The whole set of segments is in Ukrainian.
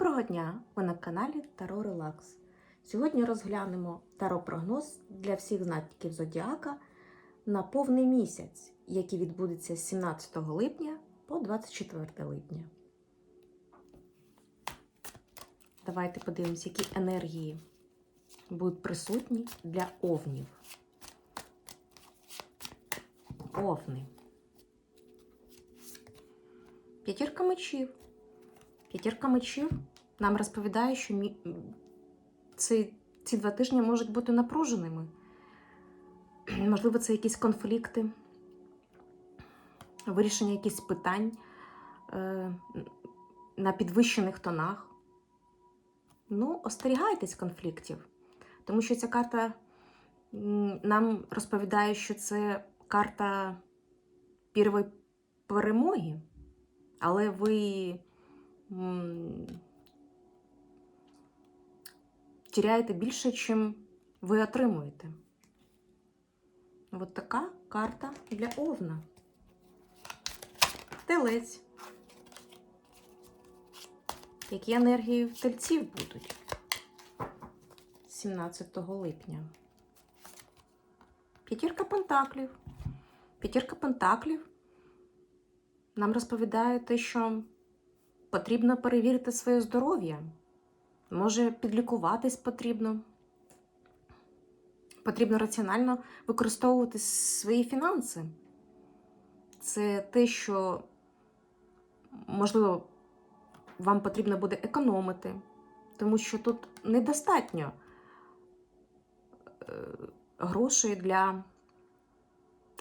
Доброго дня! Ви на каналі Таро Релакс. Сьогодні розглянемо таро-прогноз для всіх знаків Зодіака на повний місяць, який відбудеться з 17 липня по 24 липня. Давайте подивимося, які енергії будуть присутні для овнів. Овни. П'ятірка мечів. П'ятірка мечів нам розповідає, що мі... ці, ці два тижні можуть бути напруженими. Можливо, це якісь конфлікти, вирішення якихось питань е, на підвищених тонах. Ну, остерігайтесь конфліктів, тому що ця карта нам розповідає, що це карта первої перемоги, але ви теряєте більше, чим ви отримуєте. От така карта для Овна. Телець. Які енергії в тельців будуть 17 липня. П'ятірка пентаклів. П'ятірка пентаклів нам розповідає те, що потрібно перевірити своє здоров'я. Може, підлікуватись потрібно. Потрібно раціонально використовувати свої фінанси. Це те, що, можливо, вам потрібно буде економити, тому що тут недостатньо е, грошей для.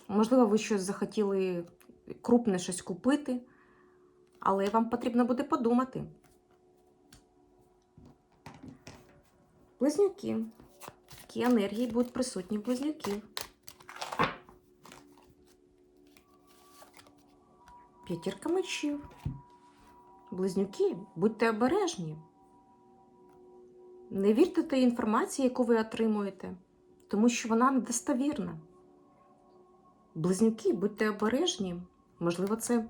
Можливо, ви щось захотіли крупне щось купити, але вам потрібно буде подумати. Близнюки. Які енергії будуть присутні в близнюків? П'ятірка мечів. Близнюки, будьте обережні. Не вірте тій інформації, яку ви отримуєте, тому що вона недостовірна. Близнюки, будьте обережні. Можливо, це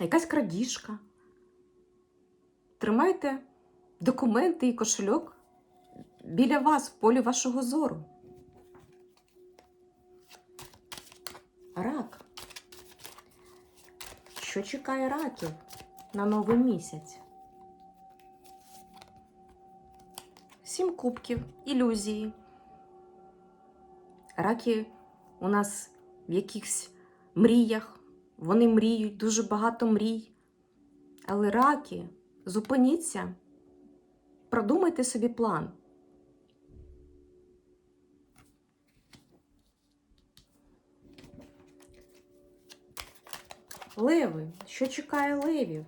якась крадіжка. Тримайте документи і кошельок біля вас, в полі вашого зору. Рак. Що чекає раків на новий місяць? Сім кубків, ілюзії. Раки у нас в якихось мріях. Вони мріють, дуже багато мрій. Але раки, зупиніться, продумайте собі план. Леви, що чекає левів?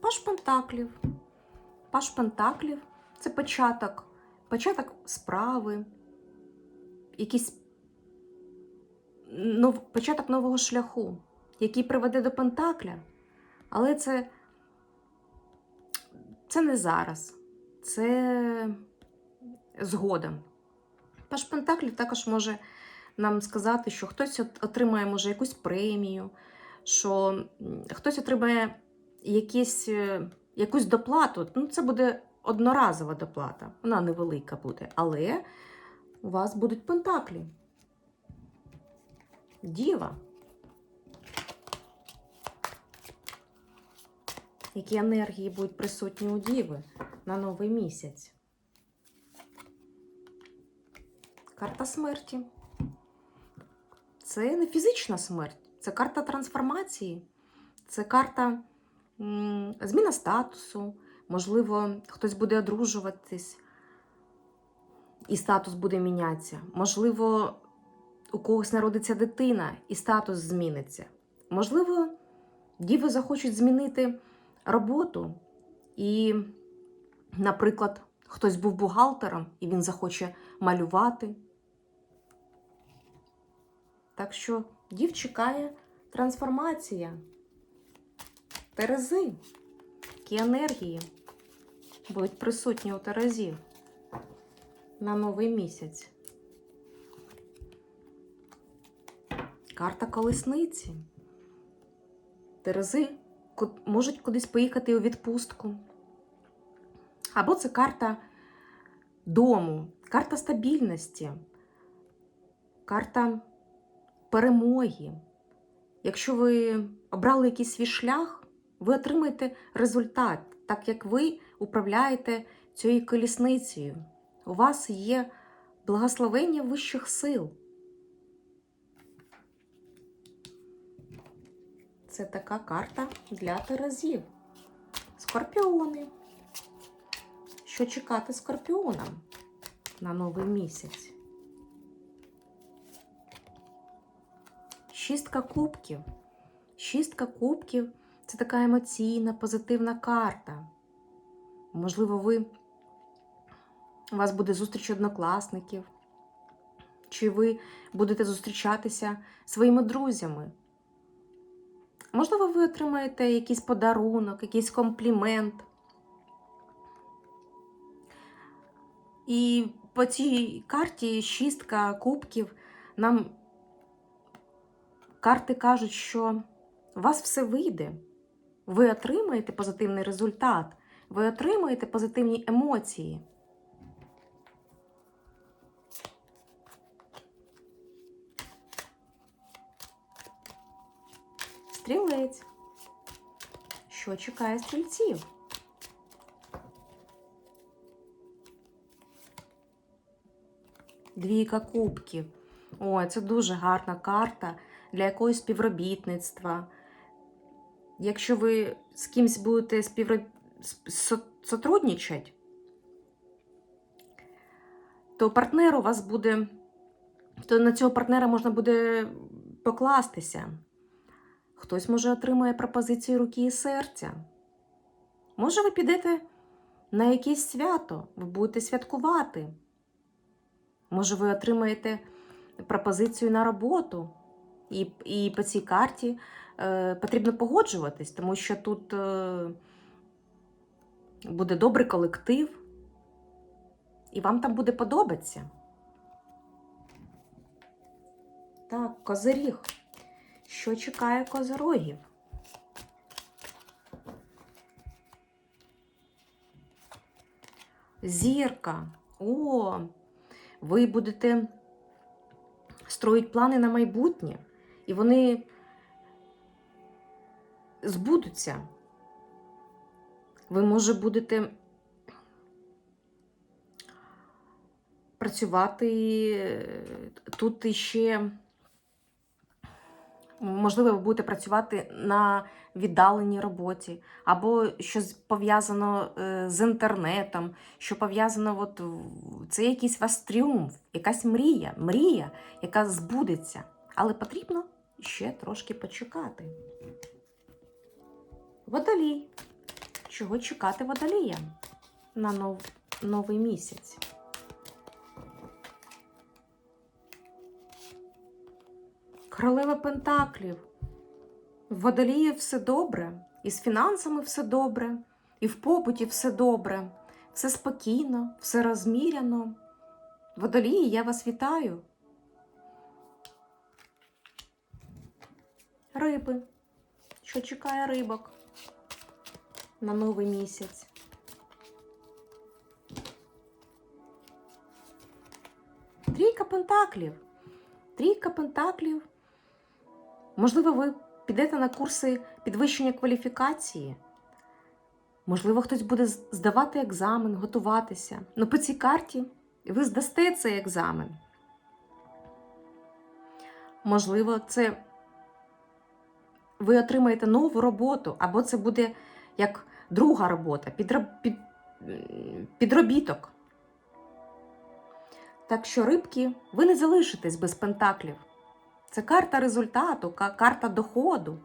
Паш Пентаклів. Паш Пентаклів це початок, початок справи, якийсь нов, початок нового шляху, який приведе до Пентакля. Але це, це не зараз, це згодом. Паш Пентаклів також може нам сказати, що хтось отримає, може, якусь премію, що хтось отримає якісь, е, якусь доплату. Ну, це буде одноразова доплата, вона невелика буде, але у вас будуть пентаклі. Діва. Які енергії будуть присутні у Діви на новий місяць? Карта смерті. Це не фізична смерть, це карта трансформації, це карта зміна статусу. Можливо, хтось буде одружуватись, і статус буде мінятися. Можливо, у когось народиться дитина, і статус зміниться. Можливо, діви захочуть змінити роботу, і, наприклад, хтось був бухгалтером, і він захоче малювати. Так що дів чекає трансформація. Терези, які енергії будуть присутні у Терезів на новий місяць. карта колесниці. Терези можуть кудись поїхати у відпустку. Або це карта дому, карта стабільності, карта перемоги. Якщо ви обрали якийсь свій шлях, ви отримаєте результат, так як ви управляєте цією колісницею. У вас є благословення вищих сил. Це така карта для терезів. Скорпіони. Що чекати скорпіонам на новий місяць? Шістка кубків. Шістка кубків це така емоційна, позитивна карта. Можливо, ви, у вас буде зустріч однокласників, чи ви будете зустрічатися своїми друзями. Можливо, ви отримаєте якийсь подарунок, якийсь комплімент. І по цій карті шістка кубків нам карти кажуть, що у вас все вийде. Ви отримаєте позитивний результат, ви отримаєте позитивні емоції. Стрілець. Що чекає стрільців? Двійка кубків. Ой, це дуже гарна карта для якогось співробітництва. Якщо ви з кимось будете співро... с- сотрудничать, то партнер у вас буде, то на цього партнера можна буде покластися. Хтось може отримає пропозицію руки і серця. Може, ви підете на якесь свято, ви будете святкувати. Може, ви отримаєте пропозицію на роботу. І, і по цій карті е, потрібно погоджуватись, тому що тут е, буде добрий колектив, і вам там буде подобатися. Так, козиріг. Що чекає козирогів? Зірка. О, ви будете строїть плани на майбутнє, і вони збудуться. Ви, може, будете працювати тут іще, можливо, ви будете працювати на віддаленій роботі, або щось пов'язано е, з інтернетом, що пов'язано, от, це якийсь вас тріумф, якась мрія, мрія, яка збудеться. Але потрібно ще трошки почекати. Водолій. Чого чекати водоліям на нов... новий місяць? Королева Пентаклів. В водолії все добре, і з фінансами все добре, і в побуті все добре, все спокійно, все розміряно. Водолії, я вас вітаю. Риби. Що чекає рибок на новий місяць? Трійка пентаклів. Трійка пентаклів. Можливо, ви підете на курси підвищення кваліфікації. Можливо, хтось буде здавати екзамен, готуватися. Ну, по цій карті ви здасте цей екзамен. Можливо, це ви отримаєте нову роботу, або це буде як друга робота, підроб... під... підробіток. Так що, рибки, ви не залишитесь без пентаклів. Це карта результату, карта доходу.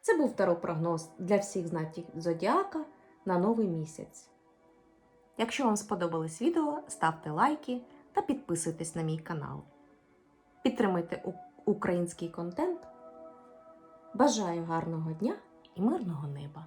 Це був таро-прогноз для всіх знаків Зодіака на новий місяць. Якщо вам сподобалось відео, ставте лайки та підписуйтесь на мій канал. Підтримуйте у- український контент. Бажаю гарного дня і мирного неба!